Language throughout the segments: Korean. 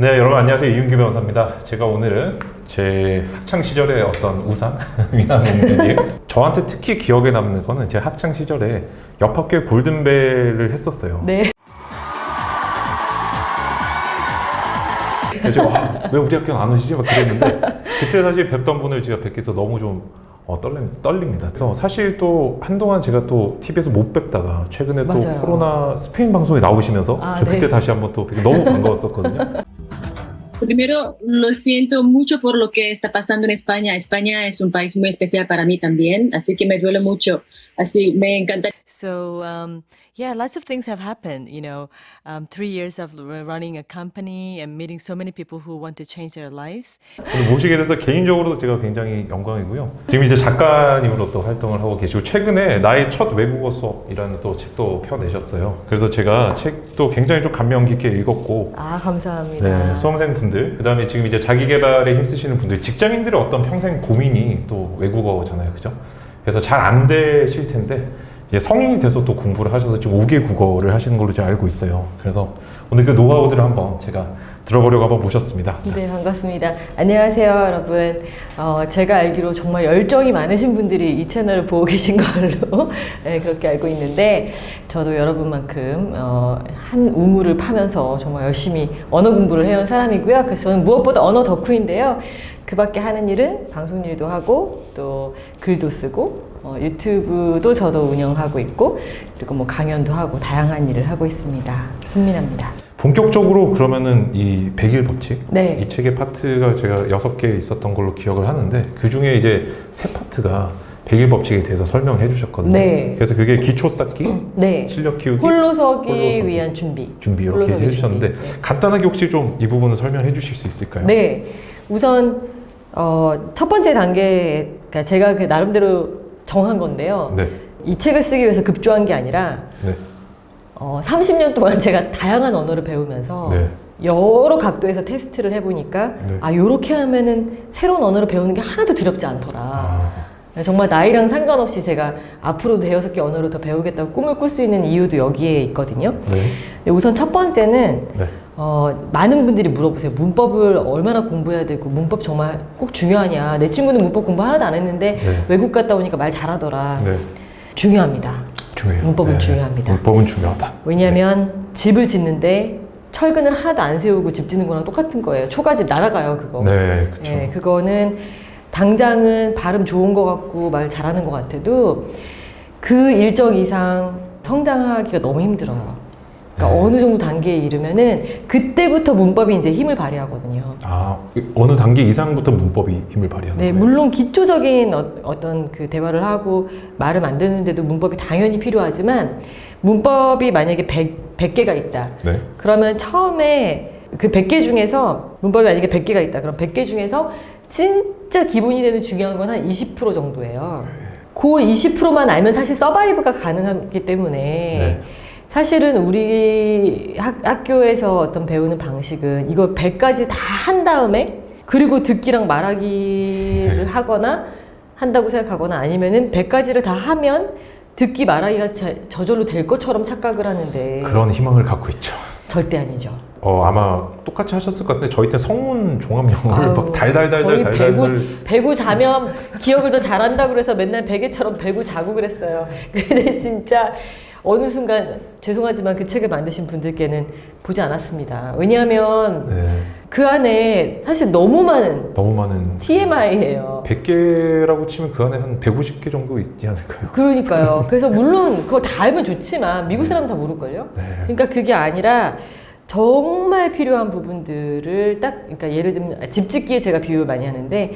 네, 여러분 안녕하세요. 이윤규 변호사입니다. 제가 오늘은 제 학창 시절의 어떤 우상이나 놈들이 저한테 특히 기억에 남는 거는 제 학창 시절에 옆 학교에 골든벨을 했었어요. 네. 그래서 아, 왜 우리 학교는 안 오시지? 막 그랬는데 그때 사실 뵙던 분을 제가 뵙게 돼서 너무 좀 어, 떨림, 떨립니다. 그래서 사실 또 한동안 제가 또 TV에서 못 뵙다가 최근에 또 맞아요. 코로나 스페인 방송에 나오시면서 아, 저 그때 네. 다시 한번 또 너무 반가웠었거든요. Primero, lo siento mucho por lo que está pasando en España. España es un país muy especial para mí también, así que me duele mucho. Así me encanta. So um, yeah, lots of things have happened. You know, um, three years of running a company and meeting so many people who want to change their lives. 오늘 모시게 돼서 개인적으로도 제가 굉장히 영광이고요. 지금 이제 작가님으로 또 활동을 하고 계시고 최근에 나의 첫 외국어 수업이라는 또 책도 펴내셨어요. 그래서 제가 책도 굉장히 좀 감명 깊게 읽었고 아 감사합니다. 네, 수험생 분들, 그 다음에 지금 이제 자기 개발에 힘쓰시는 분들, 직장인들의 어떤 평생 고민이 또 외국어잖아요, 그죠? 그래서 잘 안 되실 텐데 이제 성인이 돼서 또 공부를 하셔서 지금 5개 국어를 하시는 걸로 제가 알고 있어요. 그래서 오늘 그 노하우들을 한번 제가 들어보려고 한번 모셨습니다. 네 반갑습니다. 안녕하세요 여러분. 어, 제가 알기로 정말 열정이 많으신 분들이 이 채널을 보고 계신 걸로 네, 그렇게 알고 있는데 저도 여러분만큼 어, 한 우물을 파면서 정말 열심히 언어 공부를 해온 사람이고요. 그래서 저는 무엇보다 언어 덕후인데요. 그 밖에 하는 일은 방송 일도 하고 또 글도 쓰고 어, 유튜브도 저도 운영하고 있고 그리고 뭐 강연도 하고 다양한 일을 하고 있습니다. 손민아입니다. 본격적으로 그러면은 이 백일 법칙 네. 이 책의 파트가 제가 여섯 개 있었던 걸로 기억을 하는데 그 중에 이제 세 파트가 백일 법칙에 대해서 설명해 주셨거든요. 네. 그래서 그게 기초 쌓기, 네. 실력 키우기, 홀로서기 홀로서기. 위한 준비. 준비 이렇게 홀로서기 해주셨는데 준비. 간단하게 혹시 좀 이 부분을 설명해 주실 수 있을까요? 네. 우선 어, 첫 번째 단계 그러니까 제가 그 나름대로 정한 건데요. 네. 이 책을 쓰기 위해서 급조한 게 아니라 네. 어, 30년 동안 제가 다양한 언어를 배우면서 네. 여러 각도에서 테스트를 해보니까 네. 아 요렇게 하면은 새로운 언어를 배우는 게 하나도 두렵지 않더라. 아, 정말 나이랑 상관없이 제가 앞으로 대여섯 개 언어를 더 배우겠다고 꿈을 꿀 수 있는 이유도 여기에 있거든요. 네. 근데 우선 첫 번째는 네. 어, 많은 분들이 물어보세요. 문법을 얼마나 공부해야 되고 문법 정말 꼭 중요하냐. 내 친구는 문법 공부 하나도 안 했는데 네. 외국 갔다 오니까 말 잘하더라. 네. 중요합니다. 중요해요. 문법은 중요합니다. 문법은 중요하다. 왜냐하면 집을 짓는데 철근을 하나도 안 세우고 집 짓는 거랑 똑같은 거예요. 초가집 날아가요, 그거. 네, 그렇죠. 예, 그거는 당장은 발음 좋은 것 같고 말 잘하는 것 같아도 그 일정 이상 성장하기가 너무 힘들어요. 그러니까 네. 어느 정도 단계에 이르면은 그때부터 문법이 이제 힘을 발휘하거든요. 아, 어느 단계 이상부터 문법이 힘을 발휘하는 네, 거예요. 물론 기초적인 어, 떤그 대화를 하고 말을 만드는데도 문법이 당연히 필요하지만 문법이 만약에 100, 100개가 있다. 네. 그러면 처음에 그 100개 중에서 문법이 만약에 100개가 있다. 그럼 100개 중에서 진짜 기본이 되는 중요한 건 한 20% 정도예요. 그 20%만 알면 사실 서바이브가 가능하기 때문에 네. 사실은 우리 학, 학교에서 어떤 배우는 방식은 이거 100까지 다 한 다음에 그리고 듣기랑 말하기를 네. 하거나 한다고 생각하거나 아니면은 100가지를 다 하면 듣기 말하기가 자- 저절로 될 것처럼 착각을 하는데 그런 희망을 갖고 있죠. 절대 아니죠. 어, 아마 똑같이 하셨을 것 같은데 저희 때 성문 종합 영어를 막 달달달달 거의 달달달 배구, 배구 자면 기억을 더 잘한다고 그래서 맨날 베개처럼 배구 자고 그랬어요. 근데 진짜 어느 순간 죄송하지만 그 책을 만드신 분들께는 보지 않았습니다. 왜냐하면 네. 그 안에 사실 너무 많은 너무 많은 TMI예요. 100개라고 치면 그 안에 한 150개 정도 있지 않을까요? 그러니까요. 그래서 물론 그거 다 알면 좋지만 미국 사람 다 모를걸요? 네. 그러니까 그게 아니라 정말 필요한 부분들을 딱 그러니까 예를 들면 집 짓기에 제가 비유를 많이 하는데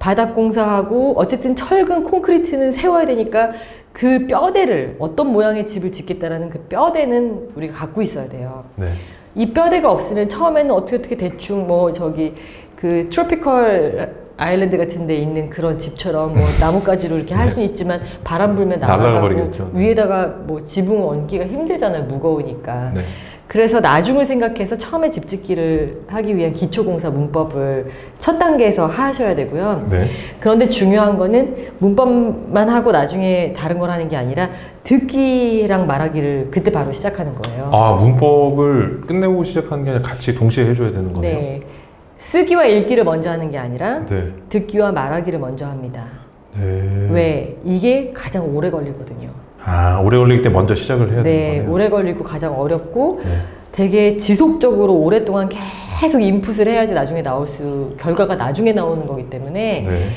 바닥 공사하고 어쨌든 철근 콘크리트는 세워야 되니까 그 뼈대를 어떤 모양의 집을 짓겠다라는 그 뼈대는 우리가 갖고 있어야 돼요. 네. 이 뼈대가 없으면 처음에는 어떻게 어떻게 대충 뭐 저기 그 트로피컬 아일랜드 같은 데 있는 그런 집처럼 뭐 나뭇가지로 이렇게 할 수는 있지만 바람 불면 날아가 날아가고. 위에다가 뭐 지붕 얹기가 힘들잖아요 무거우니까 네. 그래서 나중을 생각해서 처음에 집 짓기를 하기 위한 기초공사 문법을 첫 단계에서 하셔야 되고요. 네. 그런데 중요한 거는 문법만 하고 나중에 다른 걸 하는 게 아니라 듣기랑 말하기를 그때 바로 시작하는 거예요. 아 문법을 끝내고 시작하는 게 아니라 같이 동시에 해줘야 되는 거네요. 네. 쓰기와 읽기를 먼저 하는 게 아니라 네. 듣기와 말하기를 먼저 합니다. 네. 왜? 이게 가장 오래 걸리거든요. 아 오래 걸리기 때 먼저 시작을 해야 네, 되는 거네요. 오래 걸리고 가장 어렵고 네. 되게 지속적으로 오랫동안 계속 인풋을 해야지 나중에 나올 수 결과가 나중에 나오는 거기 때문에 네.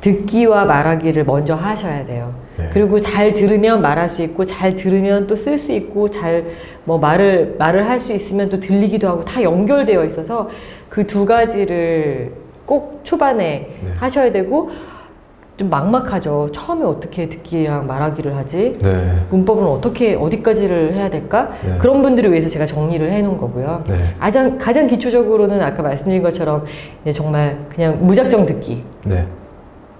듣기와 말하기를 먼저 하셔야 돼요. 네. 그리고 잘 들으면 말할 수 있고 잘 들으면 또 쓸 수 있고 잘 뭐 말을 말을 할 수 있으면 또 들리기도 하고 다 연결되어 있어서 그 두 가지를 꼭 초반에 네. 하셔야 되고 좀 막막하죠. 처음에 어떻게 듣기랑 말하기를 하지? 네. 문법은 어떻게 어디까지를 해야 될까? 네. 그런 분들을 위해서 제가 정리를 해 놓은 거고요. 네. 가장 가장 기초적으로는 아까 말씀드린 것처럼 정말 그냥 무작정 듣기. 네.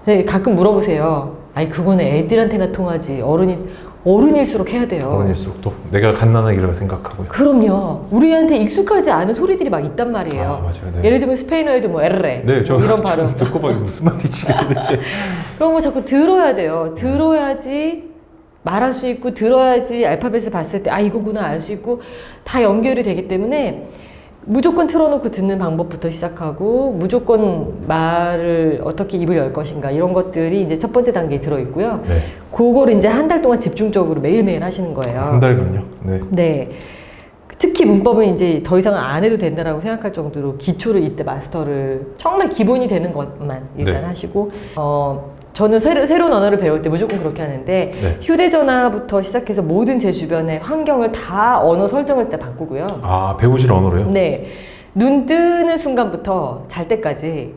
네, 가끔 물어보세요. 아니 그거는 애들한테나 통하지 어른이 어른일수록 해야 돼요. 어른일수록 또 내가 갓난아기라고 생각하고요. 그럼요. 우리한테 익숙하지 않은 소리들이 막 있단 말이에요. 아 맞아요. 네. 예를 들면 스페인어에도 뭐 에르레 네, 저 뭐 이런 발음 듣고 봐 무슨 말인지 도대체. 그런 거 자꾸 들어야 돼요. 들어야지 말할 수 있고 들어야지 알파벳을 봤을 때 아 이거구나 알 수 있고 다 연결이 되기 때문에 무조건 틀어놓고 듣는 방법부터 시작하고 무조건 말을 어떻게 입을 열 것인가 이런 것들이 이제 첫 번째 단계에 들어 있고요. 네. 그거를 이제 한 달 동안 집중적으로 매일매일 하시는 거예요. 한 달간요. 네. 네. 특히 문법은 이제 더 이상 안 해도 된다라고 생각할 정도로 기초를 이때 마스터를 정말 기본이 되는 것만 일단 네. 하시고 어 저는 새로, 새로운 언어를 배울 때 무조건 그렇게 하는데 네. 휴대전화부터 시작해서 모든 제 주변의 환경을 다 언어 설정을 때 바꾸고요. 아 배우실 언어로요? 네. 눈 뜨는 순간부터 잘 때까지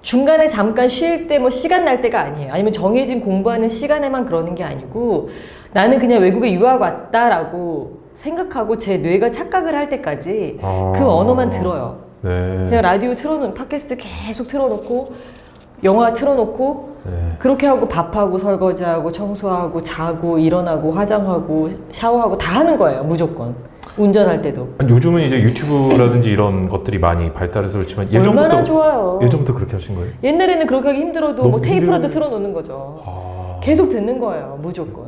중간에 잠깐 쉴 때 뭐 시간 날 때가 아니에요. 아니면 정해진 공부하는 시간에만 그러는 게 아니고 나는 그냥 외국에 유학 왔다라고 생각하고 제 뇌가 착각을 할 때까지 아. 그 언어만 들어요. 네. 그냥 라디오 틀어놓은 팟캐스트 계속 틀어놓고 영화 틀어놓고 네. 그렇게 하고 밥하고 설거지하고 청소하고 자고 일어나고 화장하고 샤워하고 다 하는 거예요. 무조건 운전할 때도. 아니, 요즘은 이제 유튜브라든지 이런 것들이 많이 발달해서 그렇지만 얼마나 예전부터 좋아요. 예전부터 그렇게 하신 거예요? 옛날에는 그렇게 하기 힘들어도 너무 뭐 테이프라도 힘들- 틀어놓는 거죠. 아. 계속 듣는 거예요. 무조건.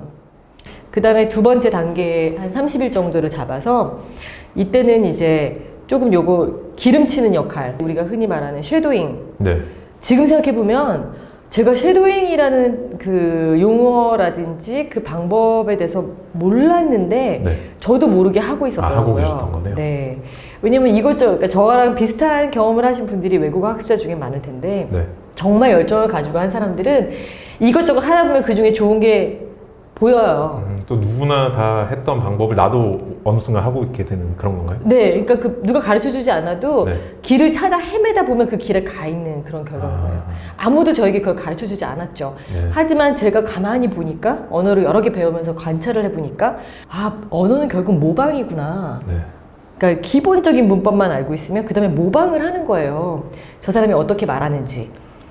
그 다음에 두 번째 단계 한 30일 정도를 잡아서 이때는 이제 조금 요거 기름치는 역할 우리가 흔히 말하는 쉐도잉 네. 지금 생각해보면 제가 쉐도잉이라는 그 용어라든지 그 방법에 대해서 몰랐는데 네. 저도 모르게 하고 있었더라고요. 아, 하고 계셨던 거네요. 네. 왜냐면 이것저것 그러니까 저랑 비슷한 경험을 하신 분들이 외국어 학습자 중에 많을 텐데 네. 정말 열정을 가지고 한 사람들은 이것저것 하다 보면 그 중에 좋은 게 보여요. 음, 또 누구나 다 했던 방법을 나도 어느 순간 하고 있게 되는 그런 건가요? 네, 그러니까 그 누가 가르쳐 주지 않아도 네. 길을 찾아 헤매다 보면 그 길에 가 있는 그런 결과인 아. 거예요. 아무도 저에게 그걸 가르쳐 주지 않았죠. 네. 하지만 제가 가만히 보니까 언어를 여러 개 배우면서 관찰을 해보니까 아 언어는 결국 모방이구나. 네. 그러니까 기본적인 문법만 알고 있으면 그 다음에 모방을 하는 거예요. 저 사람이 어떻게 말하는지,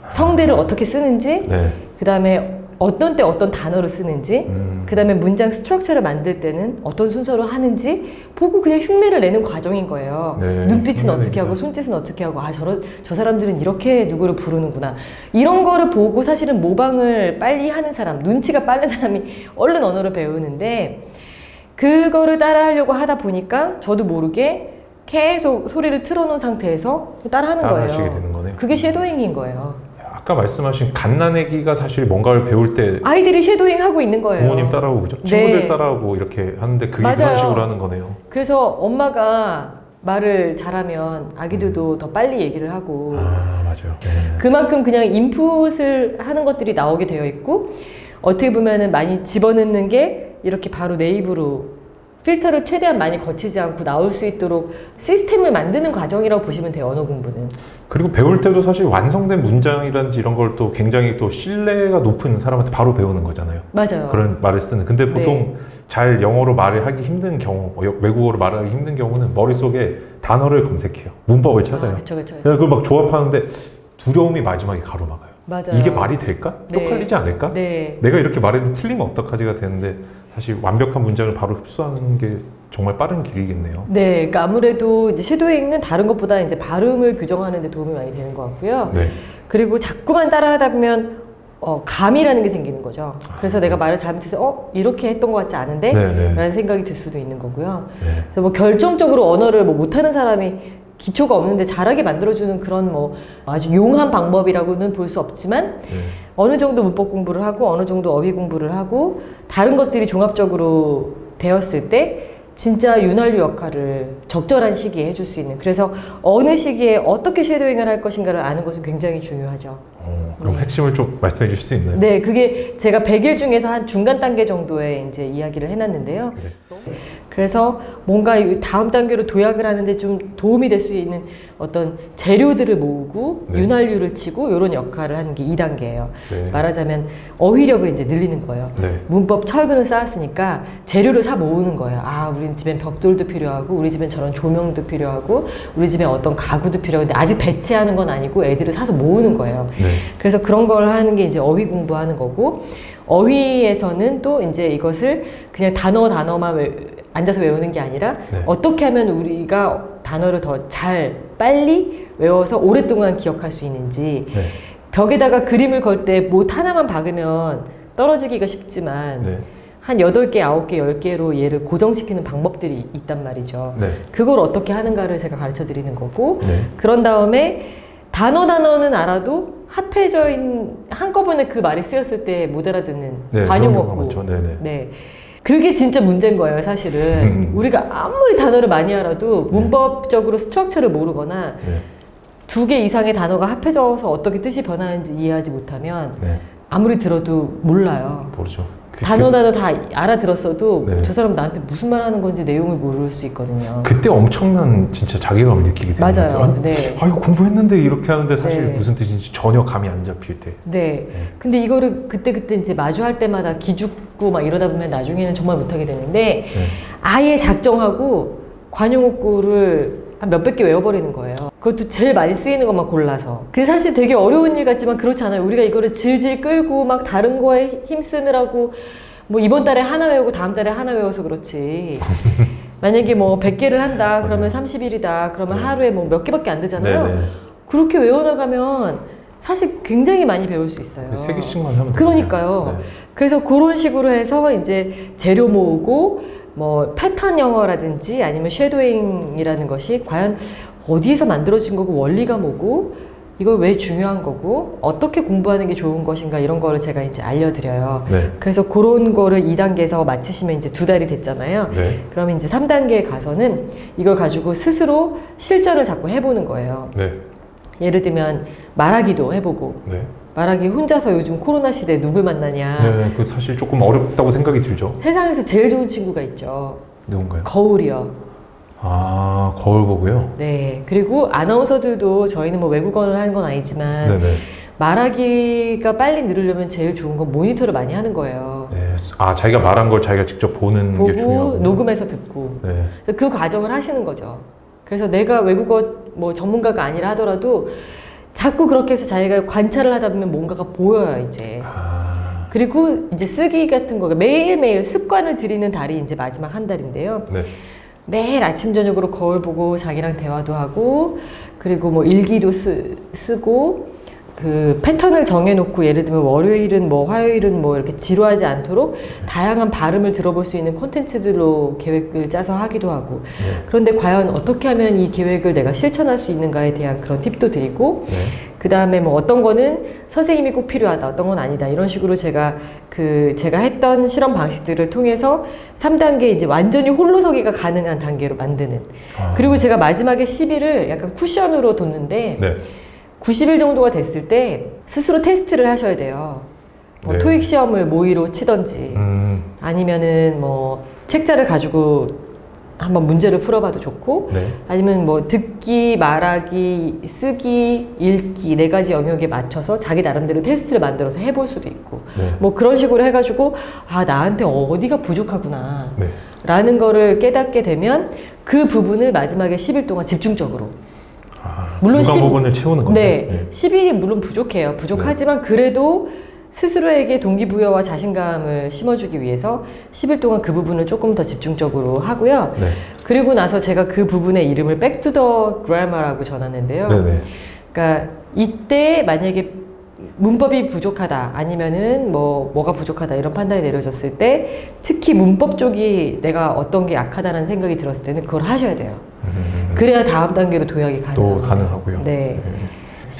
성대를 어떻게 쓰는지, 네. 그 다음에 어떤 때 어떤 단어를 쓰는지, 음. 그 다음에 문장 스트럭처를 만들 때는 어떤 순서로 하는지 보고 그냥 흉내를 내는 과정인 거예요. 네, 눈빛은 어떻게. 하고 손짓은 어떻게 하고 아 저런 저 사람들은 이렇게 누구를 부르는구나 이런 거를 보고 사실은 모방을 빨리 하는 사람 눈치가 빠른 사람이 얼른 언어를 배우는데 그거를 따라하려고 하다 보니까 저도 모르게 계속 소리를 틀어놓은 상태에서 따라하는 거예요. 되는 거네요. 그게 쉐도잉인 거예요. 아까 말씀하신 갓난애기가 사실 뭔가를 배울 때 아이들이 쉐도잉 하고 있는 거예요. 부모님 따라오고 그죠? 네. 친구들 따라오고 이렇게 하는데 그게 맞아요. 그런 식으로 하는 거네요. 그래서 엄마가 말을 잘하면 아기들도 더 빨리 얘기를 하고 아 맞아요. 네. 그만큼 그냥 인풋을 하는 것들이 나오게 되어 있고 어떻게 보면은 많이 집어넣는 게 이렇게 바로 내 입으로 필터를 최대한 많이 거치지 않고 나올 수 있도록 시스템을 만드는 과정이라고 보시면 돼요 언어 공부는 그리고 배울 때도 사실 완성된 문장이라든지 이런 걸 또 굉장히 또 신뢰가 높은 사람한테 바로 배우는 거잖아요. 맞아요 그런 말을 쓰는. 근데 보통 잘 영어로 말을 하기 힘든 경우, 어, 외국어로 말을 하기 힘든 경우는 머릿속에 단어를 검색해요. 문법을 찾아요. 그렇죠 그렇죠 그래서 그걸 막 조합하는데 두려움이 마지막에 가로막아요. 맞아요 이게 말이 될까? 네. 쪽팔리지 않을까? 네 내가 이렇게 말했는데 틀리면 어떡하지가 되는데 사실 완벽한 문장을 바로 흡수하는 게 정말 빠른 길이겠네요. 네, 그러니까 아무래도 이제 섀도잉은 다른 것보다 이제 발음을 규정하는 데 도움이 많이 되는 것 같고요. 네. 그리고 자꾸만 따라하다 보면 어, 감이라는 게 생기는 거죠. 그래서 내가 말을 잘못해서 어 이렇게 했던 것 같지 않은데 네, 네. 라는 생각이 들 수도 있는 거고요. 네. 그래서 뭐 결정적으로 언어를 뭐 못하는 사람이 기초가 없는데 잘하게 만들어주는 그런 뭐 아주 용한 방법이라고는 볼 수 없지만 네. 어느 정도 문법 공부를 하고 어느 정도 어휘 공부를 하고 다른 것들이 종합적으로 되었을 때 진짜 윤활유 역할을 적절한 시기에 해줄 수 있는 그래서 어느 시기에 어떻게 쉐도잉을 할 것인가를 아는 것은 굉장히 중요하죠. 어, 그럼 네. 핵심을 좀 말씀해 주실 수 있나요? 네, 그게 제가 100일 중에서 한 중간 단계 정도의 이제 이야기를 해놨는데요. 네. 그래서 뭔가 이 다음 단계로 도약을 하는데 좀 도움이 될 수 있는 어떤 재료들을 모으고 네. 윤활유를 치고 이런 역할을 하는 게 2단계예요. 네. 말하자면 어휘력을 이제 늘리는 거예요. 네. 문법 철근을 쌓았으니까 재료를 사 모으는 거예요. 아, 우리 집엔 벽돌도 필요하고, 우리 집엔 저런 조명도 필요하고, 우리 집엔 어떤 가구도 필요하고, 근데 아직 배치하는 건 아니고 애들을 사서 모으는 거예요. 네. 그래서 그런 걸 하는 게 이제 어휘 공부하는 거고, 어휘에서는 또 이제 이것을 그냥 단어 단어만 외, 앉아서 외우는 게 아니라 네. 어떻게 하면 우리가 단어를 더 잘 빨리 외워서 오랫동안 기억할 수 있는지 네. 벽에다가 그림을 걸 때 못 하나만 박으면 떨어지기가 쉽지만 네. 한 8개, 9개, 10개로 얘를 고정시키는 방법들이 있단 말이죠. 네. 그걸 어떻게 하는가를 제가 가르쳐 드리는 거고 네. 그런 다음에 단어 단어는 알아도 합해져 있는 한꺼번에 그 말이 쓰였을 때 못 알아듣는 네. 관용어구. 많죠. 네. 네. 네. 그게 진짜 문제인 거예요, 사실은. 음. 우리가 아무리 단어를 많이 알아도 문법적으로 스트럭처를 모르거나 네. 두개 이상의 단어가 합해져서 어떻게 뜻이 변하는지 이해하지 못하면 네. 아무리 들어도 몰라요. 모르죠. 그, 단어 단어 다 알아들었어도 네. 저 사람 나한테 무슨 말 하는 건지 내용을 모를 수 있거든요. 그, 때 엄청난 진짜 자괴감을 느끼게 되는 것 맞아요. 아니, 네. 아 이거 공부했는데 이렇게 하는데 사실 네. 무슨 뜻인지 전혀 감이 안 잡힐 때. 네. 근데 이거를 그때 그때 이제 마주할 때마다 기죽고 막 이러다 보면 나중에는 정말 못하게 되는데 네. 아예 작정하고 관용어구를 한 몇백 개 외워버리는 거예요. 그것도 제일 많이 쓰이는 것만 골라서. 그게 사실 되게 어려운 일 같지만 그렇지 않아요. 우리가 이거를 질질 끌고 막 다른 거에 힘쓰느라고 뭐 이번 달에 하나 외우고 다음 달에 하나 외워서 그렇지. 만약에 뭐 100개를 한다 그러면 30일이다 그러면 네. 하루에 뭐 몇 개밖에 안 되잖아요. 네, 네. 그렇게 외워나가면 사실 굉장히 많이 배울 수 있어요. 세 개씩만 하면 그러니까요. 네. 그래서 그런 식으로 해서 이제 재료 모으고 뭐 패턴 영어라든지 아니면 쉐도잉이라는 것이 과연 어디에서 만들어진 거고 원리가 뭐고 이걸 왜 중요한 거고 어떻게 공부하는 게 좋은 것인가 이런 거를 제가 이제 알려드려요. 네. 그래서 그런 거를 2단계에서 마치시면 이제 두 달이 됐잖아요. 네. 그러면 이제 3단계에 가서는 이걸 가지고 스스로 실전을 자꾸 해보는 거예요. 네. 예를 들면 말하기도 해보고 네. 말하기 혼자서 요즘 코로나 시대에 누굴 만나냐 네. 그 사실 조금 어렵다고 생각이 들죠. 세상에서 제일 좋은 친구가 있죠 누군가요? 거울이요 아 거울 보고요. 네 그리고 아나운서들도 저희는 뭐 외국어를 하는 건 아니지만 네네. 말하기가 빨리 늘으려면 제일 좋은 건 모니터를 많이 하는 거예요 네. 아 자기가 말한 걸 자기가 직접 보는 게 보고 중요하고. 녹음해서 듣고 네. 그 과정을 하시는 거죠. 그래서 내가 외국어 뭐 전문가가 아니라 하더라도 자꾸 그렇게 해서 자기가 관찰을 하다 보면 뭔가가 보여요, 이제. 아. 그리고 이제 쓰기 같은 거 매일매일 습관을 들이는 달이 이제 마지막 한 달인데요. 네. 매일 아침 저녁으로 거울 보고 자기랑 대화도 하고 그리고 뭐 일기도 쓰, 쓰고 그 패턴을 정해놓고 예를 들면 월요일은 뭐 화요일은 뭐 이렇게 지루하지 않도록 다양한 발음을 들어볼 수 있는 콘텐츠들로 계획을 짜서 하기도 하고 네. 그런데 과연 어떻게 하면 이 계획을 내가 실천할 수 있는가에 대한 그런 팁도 드리고 네. 그 다음에 뭐 어떤 거는 선생님이 꼭 필요하다, 어떤 건 아니다. 이런 식으로 제가 그 제가 했던 실험 방식들을 통해서 3단계 이제 완전히 홀로서기가 가능한 단계로 만드는. 아. 그리고 제가 마지막에 10일을 약간 쿠션으로 뒀는데 네. 90일 정도가 됐을 때 스스로 테스트를 하셔야 돼요. 뭐 네. 토익 시험을 모의로 치던지 음. 아니면은 뭐 책자를 가지고 한번 문제를 풀어봐도 좋고 네. 아니면 뭐 듣기, 말하기, 쓰기, 읽기 네 가지 영역에 맞춰서 자기 나름대로 테스트를 만들어서 해볼 수도 있고 네. 뭐 그런 식으로 해가지고 아 나한테 어디가 부족하구나 네. 라는 거를 깨닫게 되면 그 부분을 마지막에 10일 동안 집중적으로 아, 물론 부분을 채우는 건데. 네, 10일이 물론 부족해요 부족하지만 그래도 스스로에게 동기부여와 자신감을 심어주기 위해서 10일 동안 그 부분을 조금 더 집중적으로 하고요. 네. 그리고 나서 제가 그 부분의 이름을 Back to the Grammar라고 전하는데요. 네네. 그러니까 이때 만약에 문법이 부족하다 아니면은 뭐 뭐가 부족하다 이런 판단이 내려졌을 때 특히 문법 쪽이 내가 어떤 게 약하다는 생각이 들었을 때는 그걸 하셔야 돼요. 음, 그래야 다음 단계로 도약이. 가능하고요. 네.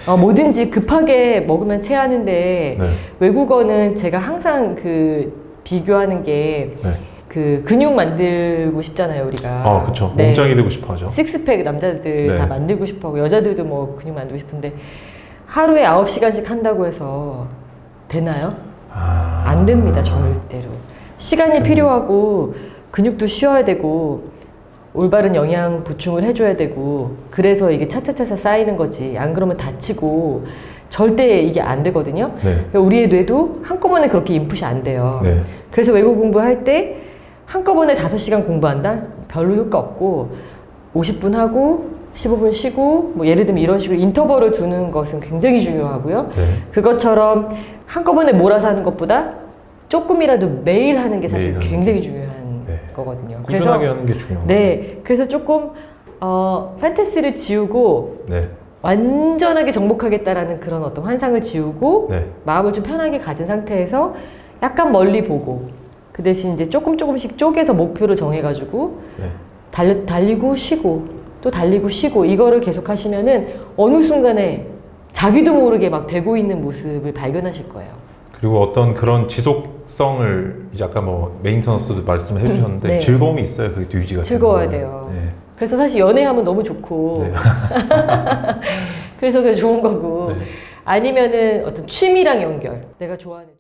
어, 뭐든지 급하게 먹으면 체하는데 네. 외국어는 제가 항상 그 비교하는 게 네. 그 근육 만들고 싶잖아요 우리가. 아, 그렇죠. 네. 몸짱이 되고 싶어 하죠. 식스팩 남자들 네. 다 만들고 싶어 하고 여자들도 뭐 근육 만들고 싶은데 하루에 9시간씩 한다고 해서 되나요? 아. 안 됩니다 절대로 시간이 필요하고 근육도 쉬어야 되고 올바른 영양 보충을 해줘야 되고 그래서 이게 차차차차 쌓이는 거지 안 그러면 다치고 절대 이게 안 되거든요 네. 그러니까 우리의 뇌도 한꺼번에 그렇게 인풋이 안 돼요 네. 그래서 외국 공부할 때 한꺼번에 5시간 공부한다? 별로 효과 없고 50분 하고 15분 쉬고 뭐 예를 들면 이런 식으로 인터벌을 두는 것은 굉장히 중요하고요. 네. 그것처럼 한꺼번에 몰아서 하는 것보다 조금이라도 매일 하는 게 사실 매일 하는 굉장히 중요한 네. 거거든요. 꾸준하게 하는 게 중요한 네, 그래서 조금 어, 판타스를 지우고. 네. 완전하게 정복하겠다라는 그런 어떤 환상을 지우고 네. 마음을 좀 편하게 가진 상태에서 약간 멀리 보고 그 대신 이제 조금 조금씩 쪼개서 목표를 정해가지고 네. 달, 달리고 쉬고 또 달리고 쉬고 이거를 계속 하시면은 어느 순간에 자기도 모르게 막 되고 있는 모습을 발견하실 거예요. 그리고 어떤 그런 지속 성을 이제 아까 뭐 메인터넌스도 말씀해 주셨는데 네. 즐거움이 있어야 그게 또 유지가 즐거워야 돼요. 네. 그래서 사실 연애하면 너무 좋고 네. 그래서 그게 좋은 거고 네. 아니면은 어떤 취미랑 연결 내가 좋아하는